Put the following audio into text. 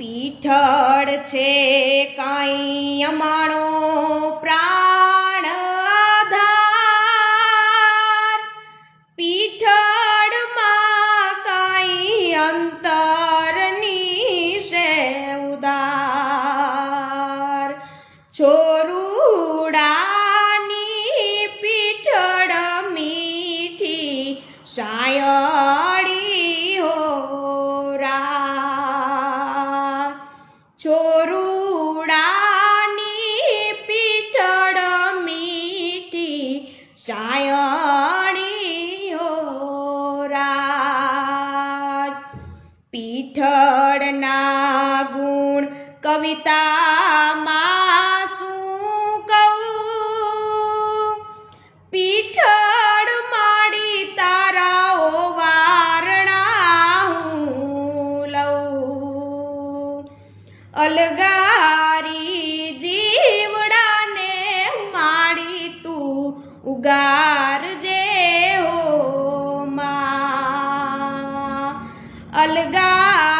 પીઠળ છે કાંઈ અમાણો પ્રાણ આધાર. પીઠળમાં કાંઈ અંતરની છે ઉદાર. છોરુડાની પીઠળ મીઠી સાયડી પીઠળના ગુણ કવિતામાં શું કહું? પીઠળ માડી તારાઓ વારણા હું લઉં. અલગારી જીવડાને માડી તું ઉગારજે અલગારી